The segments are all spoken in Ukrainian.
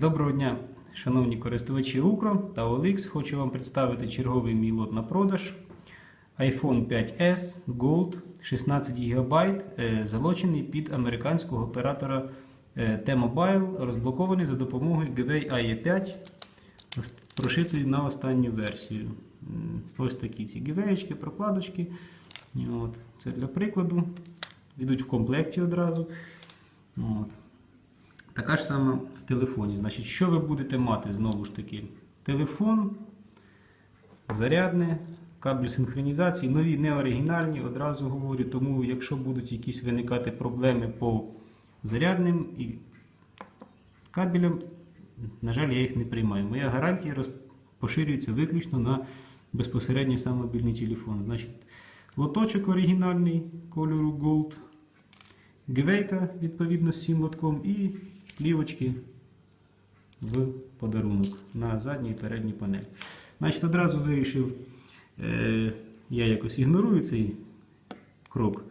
Доброго дня, шановні користувачі Ukro та OLX. Хочу вам представити черговий мій лот на продаж. iPhone 5S Gold 16 ГБ, е, залочений під американського оператора е, T-Mobile, розблокований за допомогою Gateway IE5, прошитий на останню версію. Ось такі ці гівеєчки, прокладочки. От. Це для прикладу. Йдуть в комплекті одразу. От. Така ж сама в телефоні. Значить, що ви будете мати знову ж таки? Телефон, зарядне, кабель синхронізації, нові не оригінальні, одразу говорю. Тому, якщо будуть якісь виникати проблеми по зарядним і кабелям, на жаль, я їх не приймаю. Моя гарантія поширюється виключно на безпосередньо сам мобільний телефон. Значить, лоточок оригінальний кольору Gold. Гвейка, відповідно, з цим лотком і плівочки в подарунок на задній і передній панель. Значить, одразу вирішив, е, я якось ігнорую цей крок.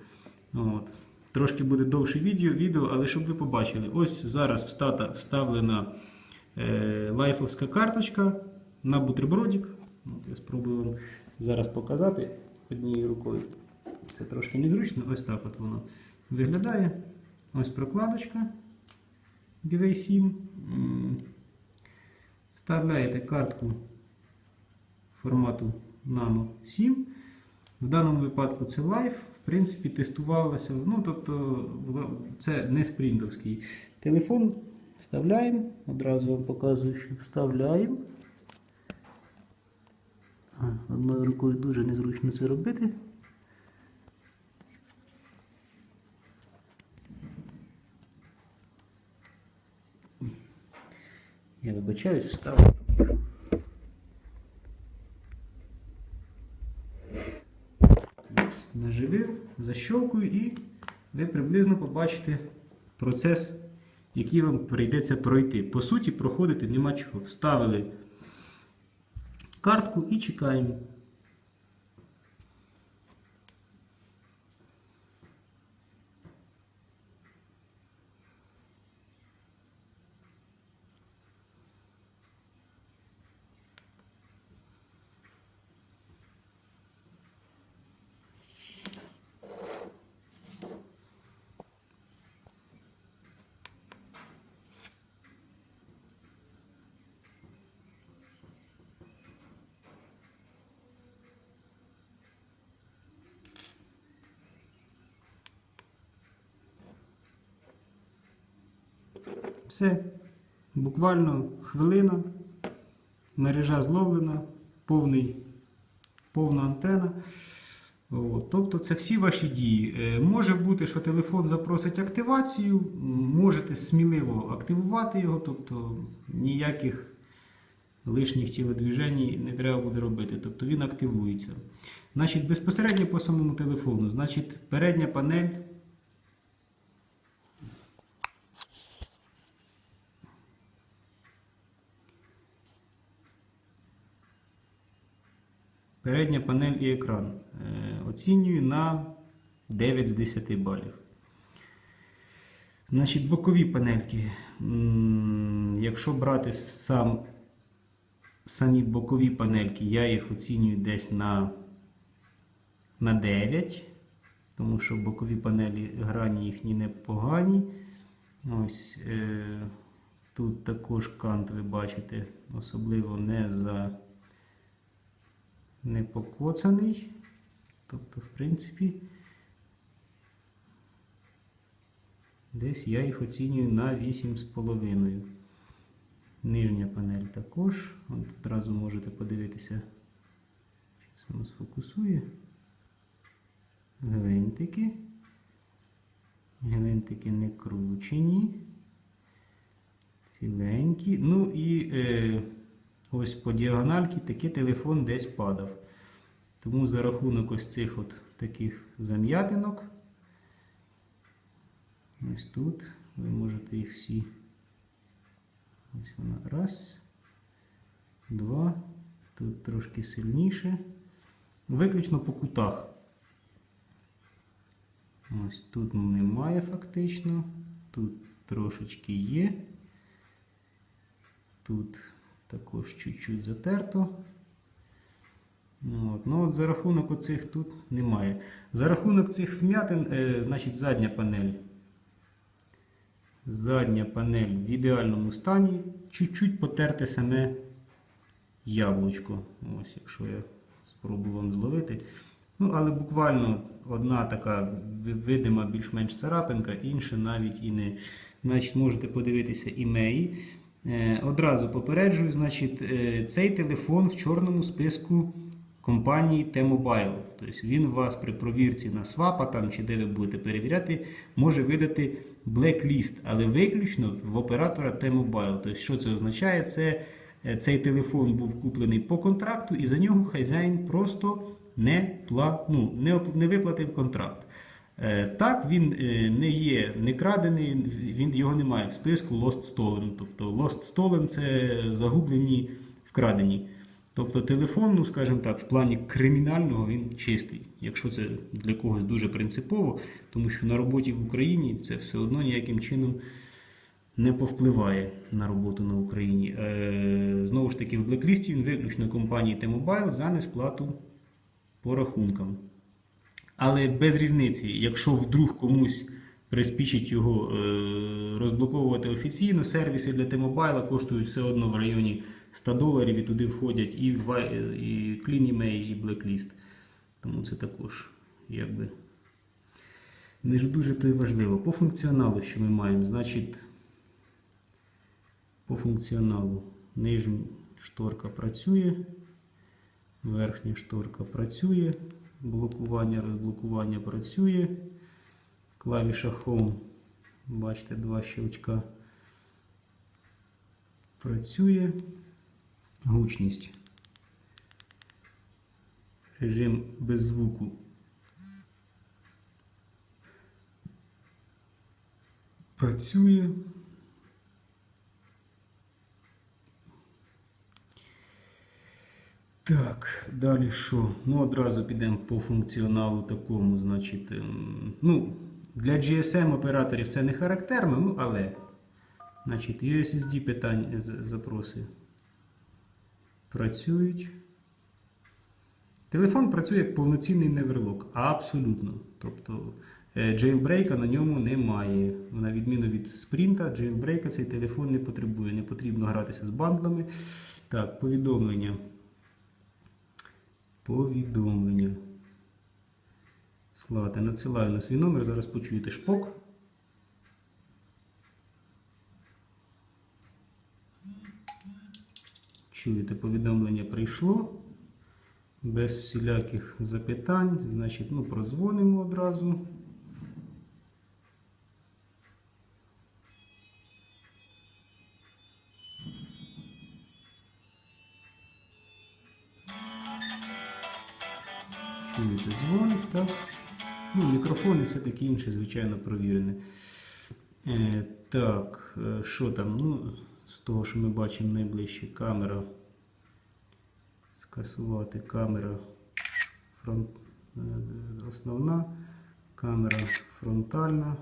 От. Трошки буде довше відео, відео, але щоб ви побачили, ось зараз встата, вставлена е, лайфовська карточка на бутербродик. От я спробую вам зараз показати однією рукою. Це трошки незручно, ось так от воно виглядає. Ось прокладочка Givey 7. М, Вставляєте картку формату Nano 7. В даному випадку це Live. В принципі, тестувалося. Ну, тобто, це не спринтовський телефон. Вставляємо. Одразу вам показую, що вставляємо. Одною рукою дуже незручно це робити. Я вибачаюсь, встав. Ось, Наживив, защелкую і ви приблизно побачите процес, який вам прийдеться пройти. По суті, проходити нема чого. Вставили картку і чекаємо. Все. Буквально хвилина. Мережа зловлена, повний, повна антена. От, тобто це всі ваші дії. Е, Може бути, що телефон запросить активацію, можете сміливо активувати його, тобто ніяких лишніх тілодвіжень не треба буде робити. Тобто він активується. Значить, безпосередньо по самому телефону, значить, передня панель. Передня панель і екран. Е, Оцінюю на 9 з 10 балів. Значить, бокові панельки. Якщо брати сам, самі бокові панельки, я їх оцінюю десь на, на 9. Тому що бокові панелі грані їхні непогані. Ось е, тут також кант, ви бачите, особливо не за не покоцаний. Тобто, в принципі, десь я їх оцінюю на 8,5. Нижня панель також. От одразу можете подивитися, Щас воно сфокусує. Гвинтики. Гвинтики не кручені. Ціленькі. Ну і е, ось по діагональки такий телефон десь падав. Тому за рахунок ось цих от таких зам'ятинок. Ось тут ви можете їх всі. Ось вона. Раз. Два. Тут трошки сильніше. Виключно по кутах. Ось тут немає фактично. Тут трошечки є. Тут також чуть-чуть затерто. Ну, от. Ну, от за рахунок оцих тут немає. За рахунок цих вм'ятин, е, значить, задня панель. Задня панель в ідеальному стані. Чуть-чуть потерте саме яблучко. Ось, якщо я спробую вам зловити. Ну, але буквально одна така видима більш-менш царапинка, інша навіть і не. Значить, можете подивитися імеї. Е, одразу попереджую, значить, е, цей телефон в чорному списку компанії T-Mobile. Тобто він вас при провірці на свапа там, чи де ви будете перевіряти, може видати blacklist, але виключно в оператора T-Mobile. Тобто, що це означає? Це е, цей телефон був куплений по контракту, і за нього хазяїн просто не, пла... ну, не, не виплатив контракт. Е, Так, він е, не є не крадений, він його немає в списку Lost Stolen. Тобто Lost Stolen це загублені вкрадені. Тобто телефон, ну скажімо так, в плані кримінального він чистий. Якщо це для когось дуже принципово, тому що на роботі в Україні це все одно ніяким чином не повпливає на роботу на Україні. Е, знову ж таки, в блеклісті він виключно компанії T-Mobile за несплату по рахункам. Але без різниці, якщо вдруг комусь приспічить його е, розблоковувати офіційно, сервіси для T-Mobile коштують все одно в районі 100 доларів і туди входять і, Wi- і Clean Email, і Blacklist. Тому це також якби не ж дуже то й важливо. По функціоналу, що ми маємо, значить, по функціоналу нижня шторка працює, верхня шторка працює, блокування, розблокування працює. Клавіша Home, бачите, два щелчка працює. Гучність. Режим без звуку. Працює. Так, далі що? Ну, одразу підемо по функціоналу такому, значить, ем, ну, для GSM операторів це не характерно, ну, але, значить, USSD питання, запроси працюють. Телефон працює як повноцінний неверлок. Абсолютно. Тобто е, джейлбрейка на ньому немає. На відміну від спринта, джейлбрейка цей телефон не потребує. Не потрібно гратися з бандлами. Так, повідомлення. Повідомлення. Слати, надсилаю на свій номер. Зараз почуєте шпок. Чуєте, повідомлення прийшло. Без всіляких запитань. Значить, ну, прозвонимо одразу. Чуєте, дзвонить, так? Ну, мікрофон і все таке інше, звичайно, провірене. Е, так, е, що там? Ну, з того, що ми бачимо найближче, камера. Скасувати камера фронт, е, основна, камера фронтальна,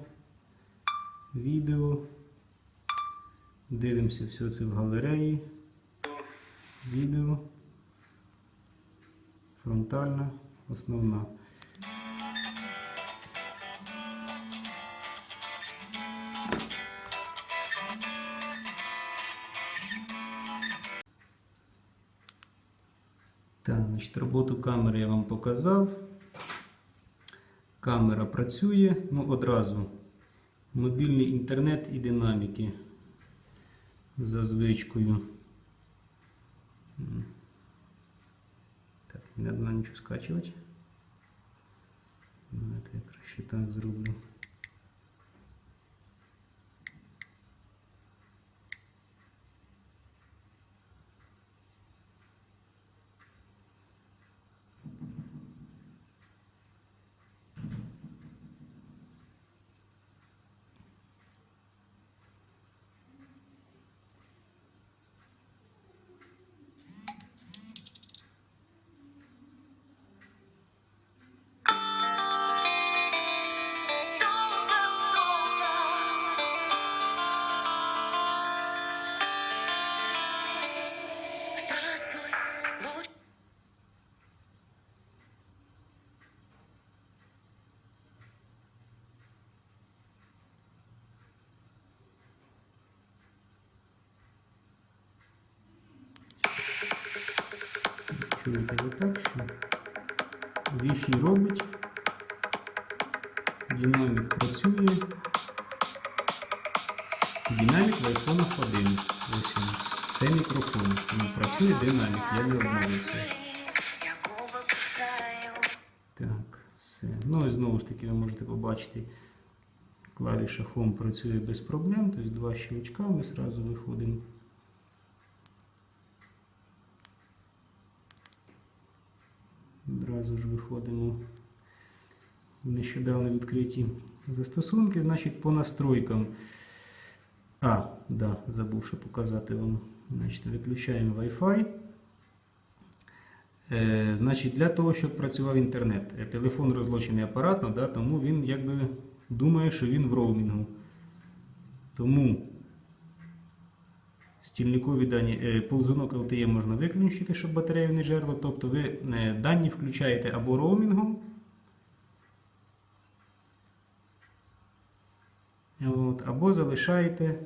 відео. Дивимося все це в галереї. Відео. Фронтальна, основна. Так, значить, роботу камери я вам показав. Камера працює, ну одразу. Мобільний інтернет і динаміки за звичкою. Не треба нічого скачувати. Давайте я краще так зроблю. Чуєте ви так, що Wi-Fi робить, динамік працює. Динамік в один. Ось він. Це мікрофон. Він працює динамік, я не обмовився. Так, все. Ну і знову ж таки ви можете побачити, клавіша Home працює без проблем, тобто два щелчка ми зразу виходимо. Одразу ж виходимо в нещодавно відкриті застосунки, значить по настройкам. А, да, забув ще показати вам. Значить, виключаємо Wi-Fi. Е, значить, для того, щоб працював інтернет, е, телефон розлочений апаратно, да, тому він якби думає, що він в роумінгу. Тому стільникові дані, е, ползунок LTE можна виключити, щоб батарею не жерло. Тобто ви е, дані включаєте або роумінгом. От, або залишаєте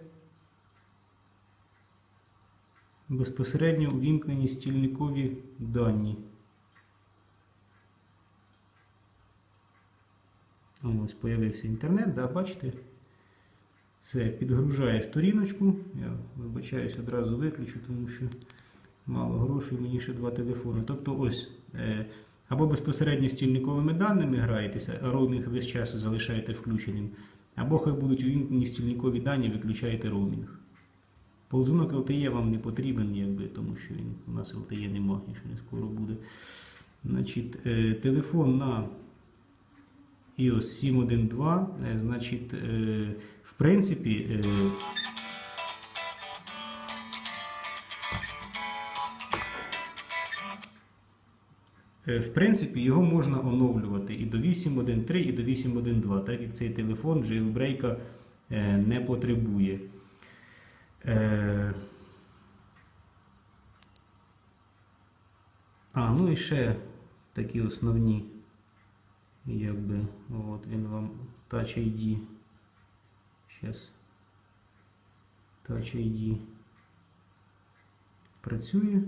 безпосередньо увімкнені стільникові дані. Ось появився інтернет, да, бачите? Все, підгружає сторіночку. Я вибачаюсь, одразу виключу, тому що мало грошей, мені ще два телефони. Тобто ось. Е, або безпосередньо стільниковими даними граєтеся, роумінг весь час залишаєте включеним. Або хай будуть увімкнені стільникові дані, виключаєте роумінг. Ползунок LTE вам не потрібен, якби, тому що він, у нас LTE немає, ще не скоро буде. Значить, е, телефон на iOS 7.1.2, е, значить, е, в принципі, е, В принципі, його можна оновлювати і до 8.1.3, і до 8.1.2, так як цей телефон е, не потребує. А, ну і ще такі основні, якби, от він вам Touch ID. Зараз Touch ID працює.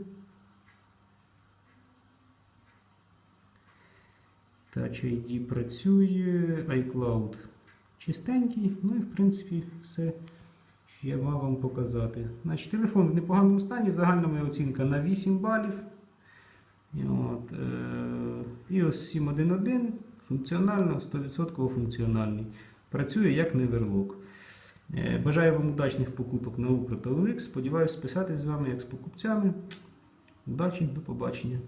Touch ID працює, iCloud чистенький, ну і в принципі все, що я мав вам показати. Значить, телефон в непоганому стані, загальна моя оцінка на 8 балів. І От, е, iOS 7.1.1 функціонально, 100% функціональний. Працює як неверлок. Е, Бажаю вам удачних покупок на Укр та OLX. Сподіваюсь списатись з вами як з покупцями. Удачі, до побачення.